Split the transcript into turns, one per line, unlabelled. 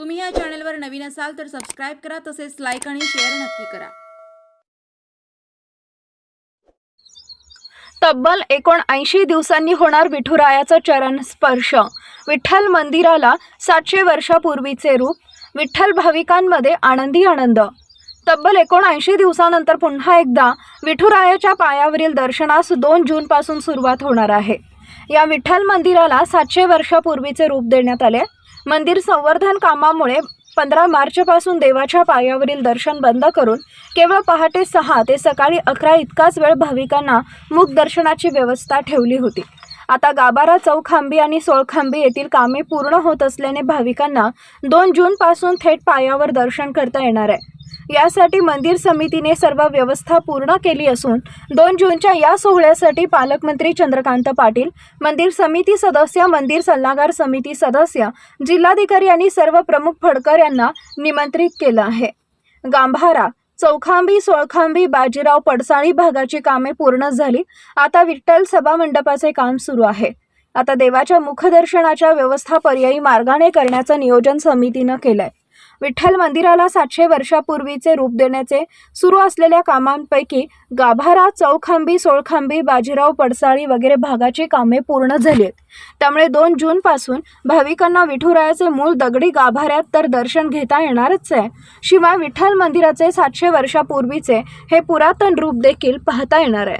तुम्ही या चॅनलवर नवीन असाल तर सबस्क्राईब करा तसेच लाईक आणि शेअर नक्की करा.
तब्बल एकोणऐंशी दिवसांनी होणार विठुरायाचं चरण स्पर्श. विठ्ठल मंदिराला सातशे वर्षापूर्वीचे रूप. विठ्ठल भाविकांमध्ये आनंदी आनंद. तब्बल एकोणऐंशी दिवसानंतर पुन्हा एकदा विठुरायाच्या पायावरील दर्शनास दोन जूनपासून सुरुवात होणार आहे. या विठ्ठल मंदिराला सातशे वर्षापूर्वीचे रूप देण्यात आले. मंदिर संवर्धन कामामुळे पंधरा मार्चपासून देवाच्या पायावरील दर्शन बंद करून केवळ पहाटे सहा ते सकाळी अकरा इतकाच वेळ भाविकांना मुख दर्शनाची व्यवस्था ठेवली होती. आता गाभारा चौखांबी आणि सोळखांबी येथील कामे पूर्ण होत असल्याने भाविकांना दोन जूनपासून थेट पायावर दर्शन करता येणार आहे. यासाठी मंदिर समितीने सर्व व्यवस्था पूर्ण केली असून दोन जूनच्या या सोहळ्यासाठी पालकमंत्री चंद्रकांत पाटील मंदिर समिती सदस्य मंदिर सल्लागार समिती सदस्य जिल्हाधिकारी यांनी सर्व प्रमुख फडकर यांना निमंत्रित केलं आहे. गांभारा चौखांबी सोळखांबी बाजीराव पडसाळी भागाची कामे पूर्ण झाली. आता विठ्ठल सभा मंडपाचे काम सुरू आहे. आता देवाच्या मुखदर्शनाच्या व्यवस्था पर्यायी मार्गाने करण्याचं नियोजन समितीनं केलंय. विठ्ठल मंदिराला सातशे वर्षापूर्वीचे रूप देण्याचे सुरू असलेल्या कामांपैकी गाभारा चौखांबी सोळखांबी बाजीराव पडसाळी वगैरे भागाची कामे पूर्ण झाली आहेत त्यामुळे दोन जूनपासून भाविकांना विठुरायाचे मूळ दगडी गाभाऱ्यात तर दर्शन घेता येणारच आहे. शिवाय विठ्ठल मंदिराचे सातशे वर्षापूर्वीचे हे पुरातन रूप देखील पाहता येणार आहे.